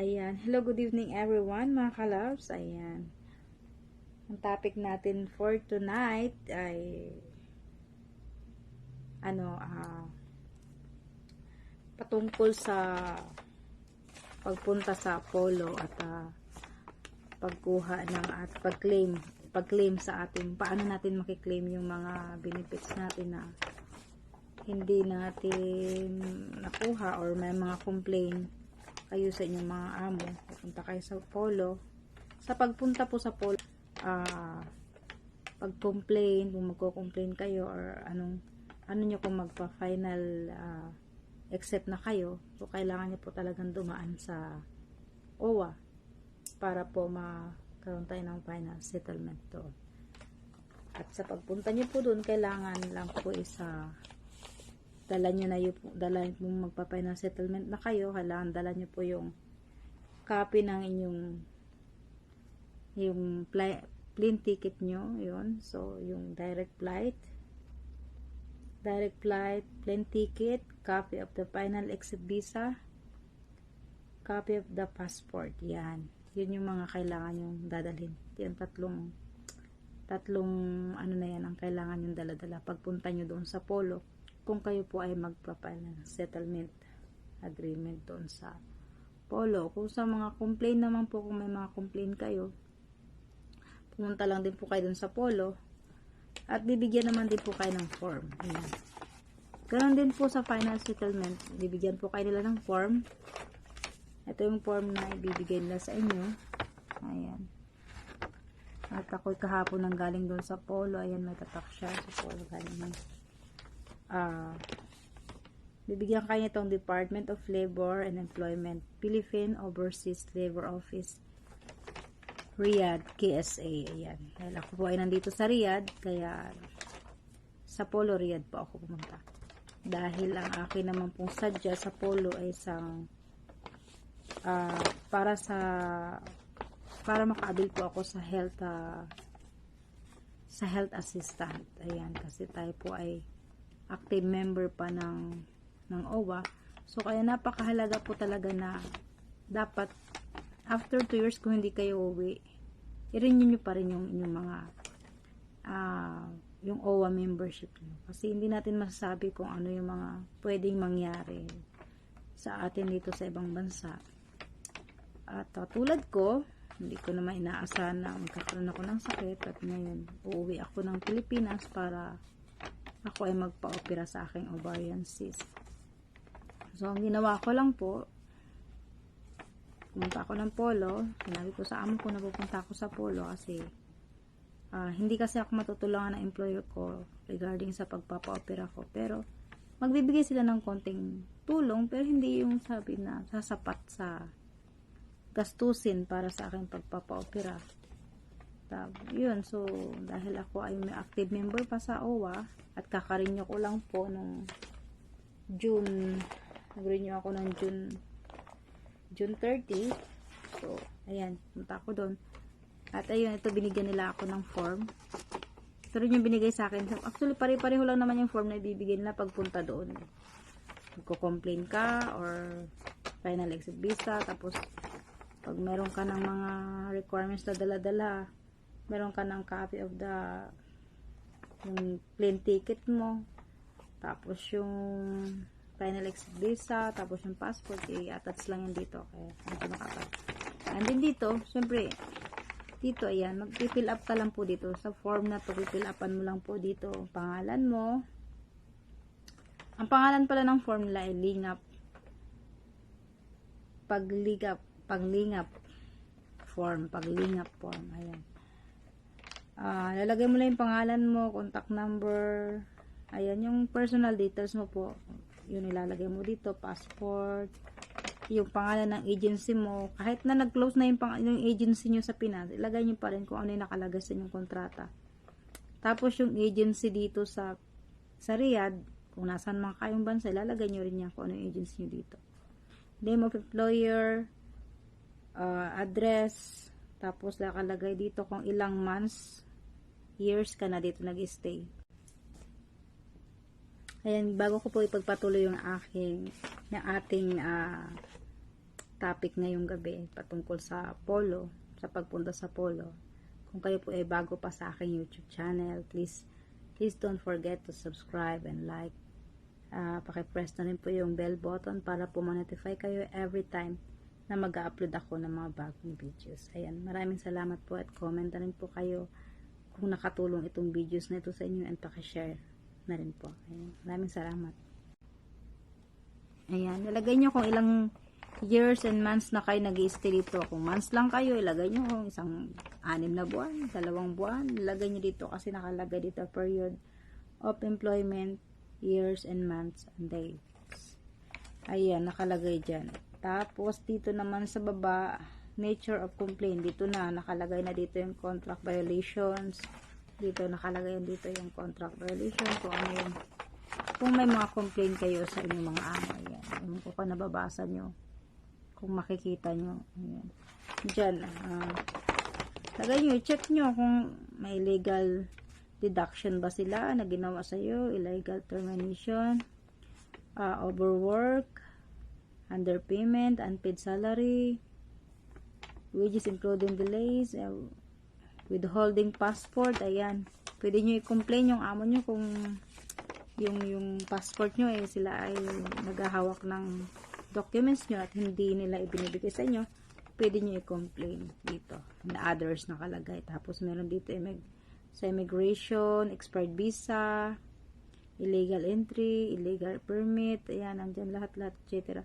Ayan. Hello, good evening everyone, mga kalabs. Ayan. Ang topic natin for tonight ay ano, ah patungkol sa pagpunta sa polo at ah, pagkuha ng at pag-claim pag-claim sa ating paano natin makiklaim yung mga benefits natin na hindi natin nakuha or may mga complaint kayo sa inyong mga amo. Pupunta kayo sa polo. Sa pagpunta po sa polo ah pag-complain kung magko-complain kayo or anong ano nyo kung magpa-final ah, accept na kayo so kailangan nyo po talagang dumaan sa OWA para po magkaroon tayo ng final settlement doon. At sa pagpunta nyo po doon kailangan lang po isa dala nyo na yung dala nyo magpa-final settlement na kayo kailangan dala nyo po yung copy ng inyong yung plane ticket nyo yun. So yung direct flight direct flight plane ticket copy of the final exit visa copy of the passport yan. Yun yung mga kailangan yung dadalhin. Yung tatlong tatlong ano na yan ang kailangan yung daladala. Pagpunta nyo doon sa polo kung kayo po ay magpapile ng settlement agreement doon sa polo kung sa mga complaint naman po kung may mga complaint kayo pumunta lang din po kayo doon sa polo at bibigyan naman din po kayo ng form ayan Ganon din po sa final settlement. Bibigyan po kayo nila ng form. Ito yung form na ibibigay nila sa inyo. Ayan. At ako'y kahapon nang galing doon sa polo. Ayan, may tatak siya. Sa polo galing ng ah bibigyan kayo itong Department of Labor and Employment Philippine Overseas Labor Office Riyadh, KSA. Ayan. Dahil ako po ay nandito sa Riyadh, kaya sa Polo Riyadh po ako pumunta dahil ang akin naman pong sadya sa polo ay isang ah, para sa para makaabil po ako sa health ah, sa health assistant ayan kasi tayo po ay active member pa ng ng OWA so kaya napakahalaga po talaga na dapat after 2 years kung hindi kayo uwi i-renew nyo pa rin yung inyong mga ah yung OWA membership nyo. Kasi hindi natin masasabi kung ano yung mga pwedeng mangyari sa atin dito sa ibang bansa. At uh, tulad ko, hindi ko naman inaasahan na magkakaroon ako ng sakit at ngayon uuwi ako ng Pilipinas para ako ay magpa-opera sa aking ovarian cyst. So, ang ginawa ko lang po, pumunta ako ng polo. Sinabi ko sa amo ko na pupunta ako sa polo kasi Ah, hindi kasi ako matutulungan ng employer ko regarding sa pagpapa-opera ko. Pero, magbibigay sila ng konting tulong, pero hindi yung sabi na sasapat sa gastusin para sa aking pagpapa-opera. Tab, yun, so, dahil ako ay may active member pa sa OWA, at kakarinyo ko lang po nung June, nag-renew ako ng June, June 30. So, ayan, punta ako doon. At ayun, ito binigyan nila ako ng form. Ito rin yung binigay sa akin. Actually, pare-pareho lang naman yung form na ibibigay nila pagpunta doon. Magko-complain ka or final exit visa. Tapos, pag meron ka ng mga requirements na dala-dala, meron ka ng copy of the yung plane ticket mo. Tapos, yung final exit visa. Tapos, yung passport. I-attach lang yan dito. Kaya, hindi nakapag. And then dito, syempre, dito ayan mag-fill up ka lang po dito sa form na to fill upan mo lang po dito pangalan mo ang pangalan pala ng form nila ay lingap pagligap paglingap form paglingap form ayan ah lalagay mo lang yung pangalan mo contact number ayan yung personal details mo po yun ilalagay mo dito passport yung pangalan ng agency mo, kahit na nag-close na yung, yung agency nyo sa Pinas, ilagay nyo pa rin kung ano yung nakalagay sa inyong kontrata. Tapos yung agency dito sa sa Riyadh, kung nasan man kayong bansa, ilalagay nyo rin yan kung ano yung agency nyo dito. Name of employer, uh, address, tapos nakalagay dito kung ilang months, years ka na dito nag-stay. Ayan, bago ko po ipagpatuloy yung aking, yung ating uh, topic ngayong gabi patungkol sa polo, sa pagpunta sa polo. Kung kayo po ay bago pa sa aking YouTube channel, please please don't forget to subscribe and like. Uh, pakipress na rin po yung bell button para po ma-notify kayo every time na mag-upload ako ng mga bagong videos. Ayan, maraming salamat po at comment na rin po kayo kung nakatulong itong videos na ito sa inyo and pakishare na rin po. Ayan, maraming salamat. Ayan, nilagay nyo kung ilang years and months na kayo nag stay dito. Kung months lang kayo, ilagay nyo kung isang anim na buwan, dalawang buwan, ilagay nyo dito kasi nakalagay dito period of employment, years and months and days. Ayan, nakalagay dyan. Tapos, dito naman sa baba, nature of complaint. Dito na, nakalagay na dito yung contract violations. Dito, nakalagay yan dito yung contract violation. Kung ano yung, kung may mga complaint kayo sa inyong mga amo. Ayan. Yung ko pa nababasa nyo. Kung makikita nyo. Ayan. Diyan, ah, lagay nyo, check nyo kung may legal deduction ba sila na ginawa sa'yo, illegal termination, uh, overwork, underpayment, unpaid salary, wages including delays, uh, withholding passport, ayan. Pwede nyo i-complain yung amo nyo kung yung yung passport nyo eh sila ay naghahawak ng documents nyo at hindi nila ibinibigay sa inyo, pwede nyo i-complain dito. Na others nakalagay. Tapos meron dito eh, sa immigration, expired visa, illegal entry, illegal permit, ayan, nandyan lahat-lahat, etc.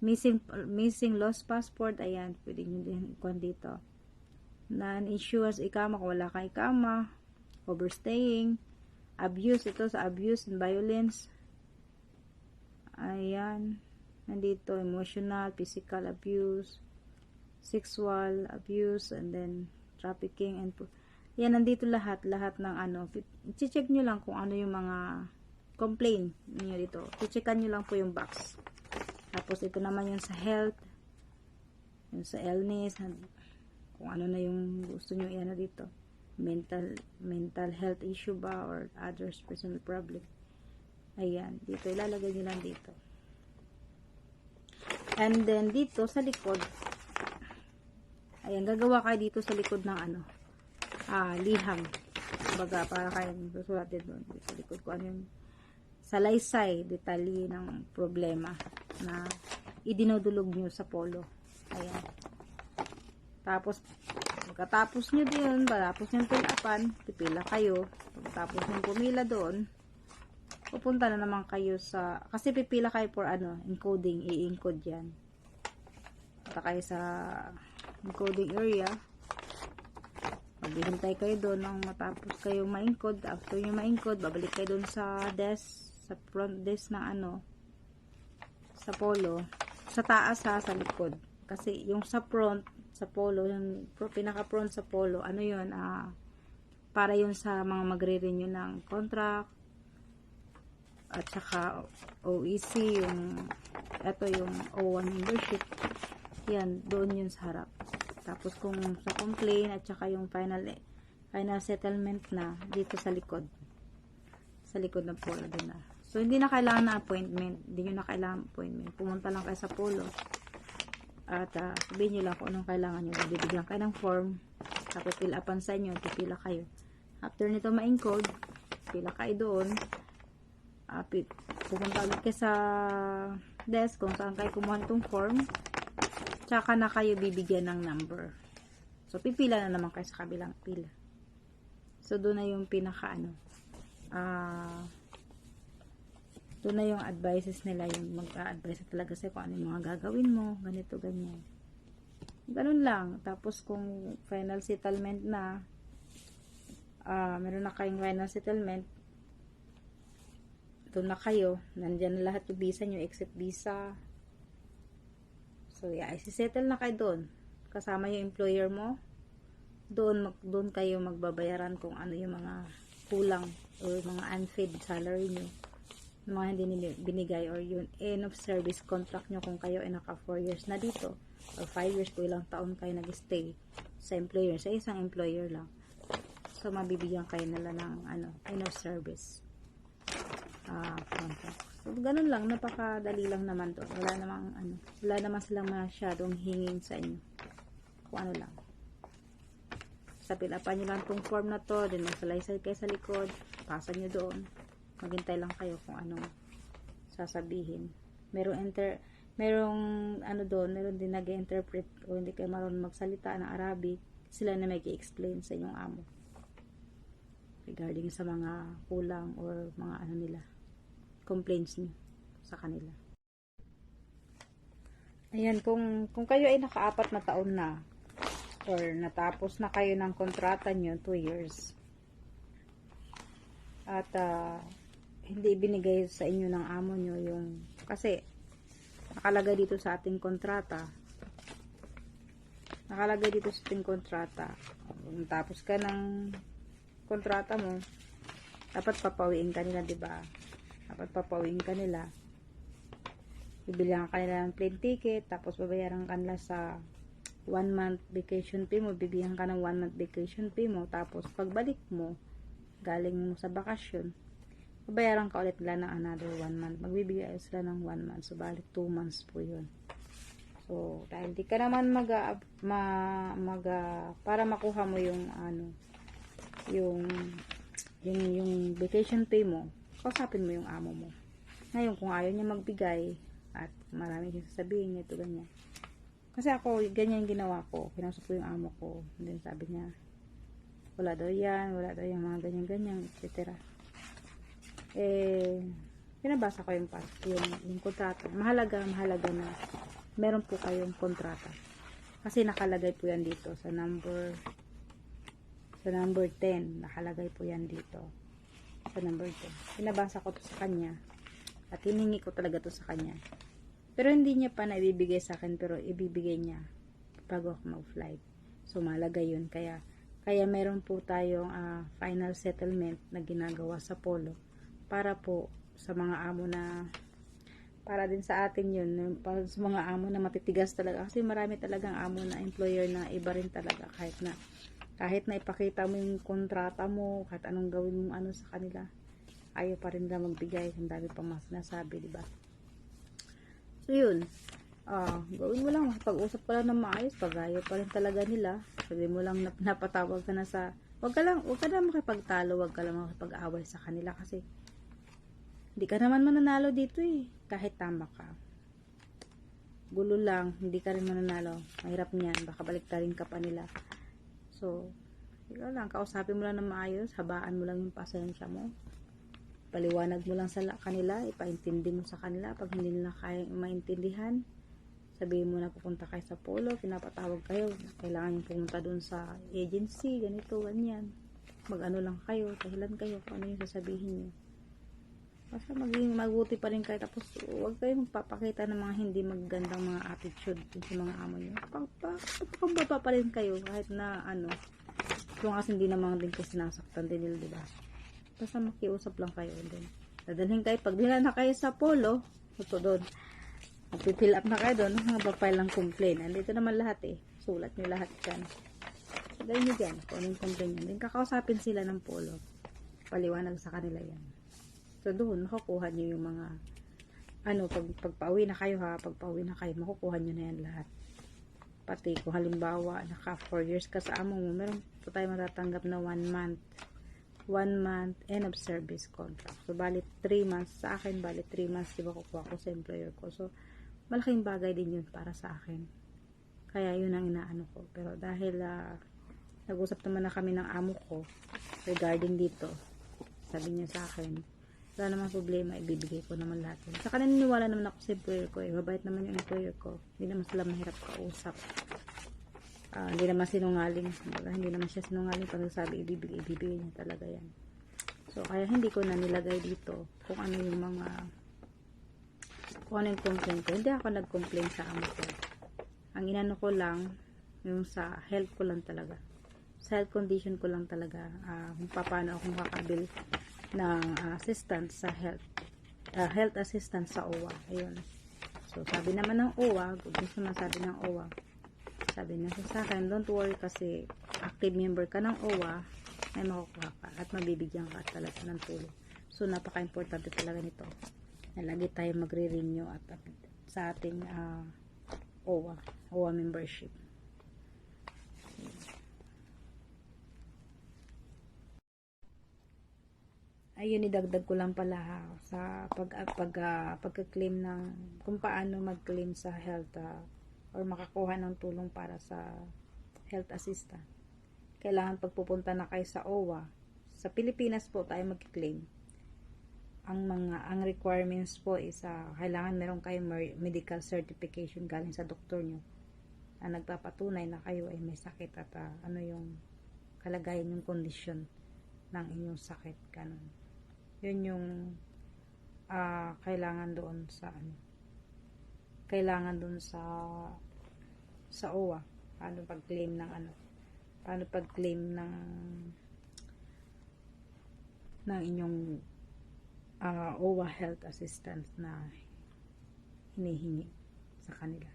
Missing, missing lost passport, ayan, pwede nyo din ikon dito. Non-issuance ikama, kung wala kang ikama, overstaying, abuse, ito sa abuse and violence, ayan, nandito, emotional, physical abuse, sexual abuse, and then trafficking and yan, nandito lahat, lahat ng ano. I-check nyo lang kung ano yung mga complaint niyo dito. I-checkan nyo lang po yung box. Tapos, ito naman yung sa health. Yung sa illness. Kung ano na yung gusto nyo i-ano dito. Mental, mental health issue ba or others personal problem. Ayan. Dito, ilalagay nyo lang dito. And then, dito sa likod, ayan, gagawa kayo dito sa likod ng ano, ah, liham. Baga, para kayo susulat din. Sa likod ko ano yung salaysay, detalye ng problema na idinudulog nyo sa polo. Ayan. Tapos, pagkatapos nyo din, tapos nyo pilapan, pipila kayo. Pagkatapos nyo pumila doon, pupunta na naman kayo sa, kasi pipila kayo for ano, encoding, i-encode yan. Punta kayo sa encoding area, maghihintay kayo doon nang matapos kayo ma-encode after nyo ma-encode babalik kayo doon sa desk sa front desk na ano sa polo sa taas ha sa likod kasi yung sa front sa polo yung pinaka front sa polo ano yun ah, para yun sa mga magre-renew ng contract at saka OEC yung ito yung O1 membership yan doon yun sa harap tapos kung sa complaint at saka yung final final settlement na dito sa likod. Sa likod ng polo din na. So hindi na kailangan na appointment. Hindi nyo na kailangan appointment. Pumunta lang kayo sa polo. At uh, sabihin nyo lang kung anong kailangan nyo. Bibigyan kayo ng form. Tapos fill upan sa inyo. Pipila kayo. After nito ma-encode, pila kayo doon. Uh, pupunta ulit kayo sa desk kung saan kayo kumuha itong form tsaka na kayo bibigyan ng number. So, pipila na naman kayo sa kabilang pila. So, doon na yung pinaka ano, ah, uh, doon na yung advices nila, yung mag-a-advise talaga sa'yo kung ano yung mga gagawin mo, ganito, ganyan. Ganun lang. Tapos, kung final settlement na, uh, meron na kayong final settlement, doon na kayo, nandyan na lahat yung visa nyo, except visa, So, yeah, isi-settle na kayo doon. Kasama yung employer mo. Doon, doon kayo magbabayaran kung ano yung mga kulang or mga unpaid salary nyo. Mga hindi binigay or yung end of service contract nyo kung kayo ay naka 4 years na dito or 5 years po ilang taon kayo nag-stay sa employer, sa isang employer lang. So, mabibigyan kayo nila ng ano, end of service uh, contract. So, ganun lang, napakadali lang naman to. Wala namang ano, wala naman silang masyadong hingin sa inyo. Kung ano lang. Sa pilapan nyo lang tong form na to, then magsalaysay kayo sa likod, pasa nyo doon. Maghintay lang kayo kung anong sasabihin. Merong enter, merong ano doon, meron din nag-interpret o hindi kayo marunong magsalita ng Arabic, sila na may explain sa inyong amo regarding sa mga kulang or mga ano nila complaints niyo sa kanila. Ayan, kung, kung kayo ay nakaapat na taon na or natapos na kayo ng kontrata nyo, 2 years, at ah, hindi binigay sa inyo ng amo nyo yung, kasi nakalagay dito sa ating kontrata, nakalagay dito sa ating kontrata, kung tapos ka ng kontrata mo, dapat papawiin ka nila, di ba? Dapat papawiin ka nila. Bibilihan ka nila ng plane ticket, tapos babayaran ka nila sa one month vacation pay mo, bibigyan ka ng one month vacation pay mo, tapos pagbalik mo, galing mo sa bakasyon, babayaran ka ulit nila ng another one month. Magbibigay sila ng one month, so balik two months po yun. So, dahil di ka naman mag, ma, mag para makuha mo yung ano, yung yung yung vacation pay mo, kausapin mo yung amo mo. Ngayon, kung ayaw niya magbigay at marami siyang sasabihin niya, ito ganyan. Kasi ako, ganyan yung ginawa ko. Kinausap ko yung amo ko. And then sabi niya, wala daw yan, wala daw yung mga ganyan-ganyan, etc. Eh, pinabasa ko yung, pas- yung, yung kontrata. Mahalaga, mahalaga na meron po kayong kontrata. Kasi nakalagay po yan dito sa number sa number 10. Nakalagay po yan dito. Sa number 10. Pinabasa ko to sa kanya. At hiningi ko talaga to sa kanya. Pero hindi niya pa naibibigay sa akin. Pero ibibigay niya bago ako mag-flight. So, malagay yun. Kaya, kaya meron po tayong ah, final settlement na ginagawa sa polo. Para po sa mga amo na para din sa atin yun para sa mga amo na matitigas talaga kasi marami talagang amo na employer na iba rin talaga kahit na kahit na ipakita mo yung kontrata mo, kahit anong gawin mo ano sa kanila, ayaw pa rin nila magbigay. Ang dami pang mas sinasabi, di ba? So, yun. Ah, gawin mo lang, pag-usap ka lang ng maayos, pag ayaw pa rin talaga nila, sabi mo lang nap napatawag ka na sa, wag ka lang, wag ka lang makipagtalo, wag ka lang makipag-away sa kanila kasi, hindi ka naman mananalo dito eh, kahit tama ka. Gulo lang, hindi ka rin mananalo. Mahirap niyan, baka baliktarin ka pa nila. So, ikaw lang, kausapin mo lang ng maayos, habaan mo lang yung pasensya mo. Paliwanag mo lang sa la- kanila, ipaintindi mo sa kanila. Pag hindi nila kaya maintindihan, sabihin mo na pupunta kayo sa polo, pinapatawag kayo, kailangan yung pumunta dun sa agency, ganito, ganyan. Mag-ano lang kayo, dahilan kayo kung ano yung sasabihin nyo. Basta maging mabuti pa rin kayo. Tapos, huwag kayo magpapakita ng mga hindi magandang mga attitude sa mga amo nyo. Pagpapababa pa rin kayo kahit na ano. Kung kasi hindi naman din kayo sinasaktan din nila, diba? Basta makiusap lang kayo din. Dadalhin kayo. Pag dila na kayo sa polo, ito doon. Magpipill up na kayo doon. Mga file lang complain. Andito naman lahat eh. Sulat nyo lahat dyan. Gawin nyo dyan. Kung anong complain nyo. Then, kakausapin sila ng polo. Paliwanag sa kanila yan. So, doon, makukuha nyo yung mga, ano, pag, pagpauwi na kayo ha, pagpauwi na kayo, makukuha nyo na yan lahat. Pati, kung halimbawa, naka 4 years ka sa amo mo, meron po tayo matatanggap na 1 month, 1 month end of service contract. So, bali 3 months sa akin, bali 3 months, di ba kukuha ko sa employer ko. So, malaking bagay din yun para sa akin. Kaya yun ang inaano ko. Pero dahil ah, nag-usap naman na kami ng amo ko regarding dito, sabi niya sa akin, wala namang problema, ibibigay ko naman lahat yun. Saka naniniwala naman ako sa employer ko eh. Mabait naman yung employer ko. Hindi naman sila mahirap kausap. Ah, hindi naman sinungaling. Wala, Hindi naman siya sinungaling pag nagsabi ibibigay, ibibigay niya talaga yan. So, kaya hindi ko na nilagay dito kung ano yung mga kung ano yung complaint ko. Hindi ako nag-complain sa amo. Ang inano ko lang, yung sa health ko lang talaga. Sa health condition ko lang talaga, ah, kung paano ako makakabil ng ah, assistance sa health ah, health assistance sa OWA. Ayun. So, sabi naman ng OWA, good news sabi ng OWA, sabi na sa akin, don't worry kasi active member ka ng OWA, may makukuha ka at mabibigyan ka talaga ng tulong. So, napaka-importante talaga nito. na lagi tayo magre-renew at, at sa ating ah, OWA, OWA membership. Ayun, idagdag ko lang pala ha, sa pag, pag, ah, pagka-claim ng, kung paano mag-claim sa health ah, or makakuha ng tulong para sa health assistant. Kailangan pagpupunta na kayo sa OWA, sa Pilipinas po tayo mag-claim. Ang mga, ang requirements po is, ah, kailangan meron kayong medical certification galing sa doktor nyo na nagpapatunay na kayo ay may sakit at ah, ano yung kalagayan yung kondisyon ng inyong sakit. Ganun. Yun yung ah, kailangan doon sa ano kailangan doon sa sa OWA paano pag-claim ng ano paano pag-claim ng ng inyong ah, OWA health assistance na hinihingi sa kanila.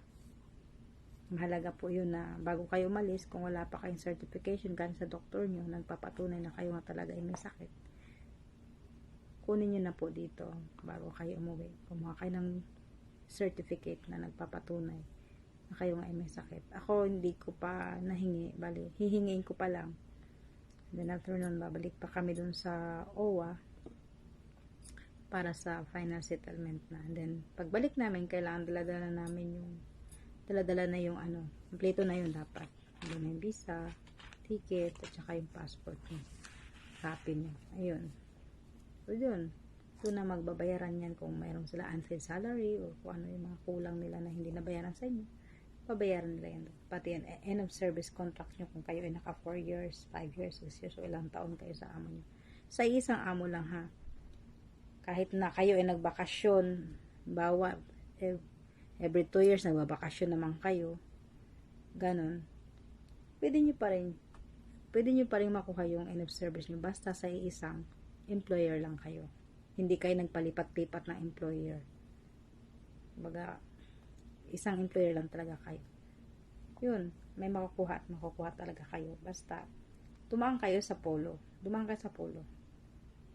Mahalaga po yun na bago kayo umalis kung wala pa kayong certification galing sa doktor nyo nagpapatunay na kayo nga talaga ay may sakit kunin nyo na po dito bago kayo umuwi. Kumuha kayo ng certificate na nagpapatunay na kayo nga ay may sakit. Ako hindi ko pa nahingi. Bali hihingiin ko pa lang. Then after nun babalik pa kami dun sa OWA para sa final settlement na. And then pagbalik namin kailangan dala-dala namin yung dala-dala na yung ano kompleto na yun dapat. Doon yung visa ticket at saka yung passport nyo copy nyo ayun So, yun. Doon na magbabayaran yan kung mayroon sila unpaid salary o kung ano yung mga kulang nila na hindi nabayaran sa inyo. Babayaran nila yan. Pati yan, eh, end of service contract nyo kung kayo ay naka 4 years, 5 years, 6 years, o ilang taon kayo sa amo nyo. Sa isang amo lang ha. Kahit na kayo ay nagbakasyon, bawa, eh, every 2 years nagbabakasyon naman kayo. Ganon. Pwede nyo pa rin, pwede nyo pa rin makuha yung end of service nyo basta sa isang employer lang kayo. Hindi kayo nagpalipat-lipat ng employer. Baga, isang employer lang talaga kayo. Yun, may makukuha at makukuha talaga kayo. Basta, tumaan kayo sa polo. Dumaan kayo sa polo.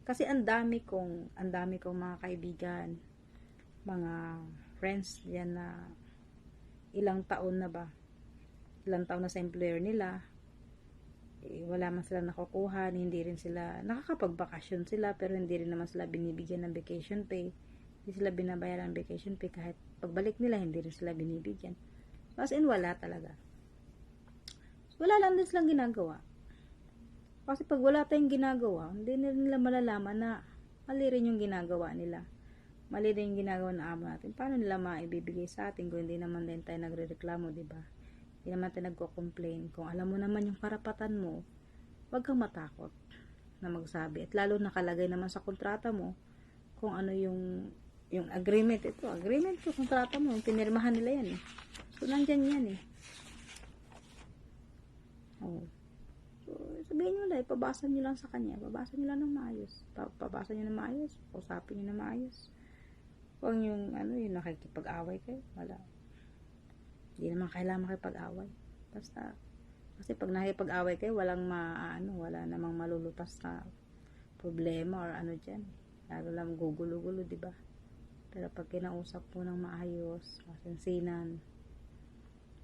Kasi ang dami kong, ang dami kong mga kaibigan, mga friends yan na ilang taon na ba? Ilang taon na sa employer nila, eh, wala man sila nakukuha, hindi rin sila, nakakapagbakasyon sila, pero hindi rin naman sila binibigyan ng vacation pay. Hindi sila binabayaran ng vacation pay kahit pagbalik nila, hindi rin sila binibigyan. So, as in, wala talaga. Wala lang din silang ginagawa. Kasi pag wala tayong ginagawa, hindi nila malalaman na mali rin yung ginagawa nila. Mali rin yung ginagawa na amo natin. Paano nila maibibigay sa atin kung hindi naman din tayo nagre-reklamo, di ba? Hindi naman tayo nagko-complain. Kung alam mo naman yung karapatan mo, huwag kang matakot na magsabi. At lalo nakalagay naman sa kontrata mo kung ano yung yung agreement. Ito, agreement ko, kontrata mo. Yung pinirmahan nila yan eh. So, nandyan yan eh. Oh. So, sabihin nyo lang, ipabasa nyo lang sa kanya. Pabasa nyo lang ng maayos. Pa- Pabasa nyo ng maayos. Usapin nyo ng maayos. Huwag yung, ano, yung nakikipag-away kayo. Wala. Hindi naman kailangan makipag-away. Basta, kasi pag nakipag-away kayo, walang ma, ano, wala namang malulutas na problema or ano dyan. Lalo lang gugulo-gulo, di ba? Pero pag kinausap po ng maayos, masinsinan,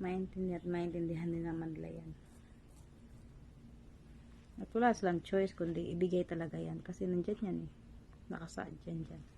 maintindihan at maintindihan din naman nila yan. At wala silang choice kundi ibigay talaga yan. Kasi nandyan yan eh. Nakasaad dyan dyan.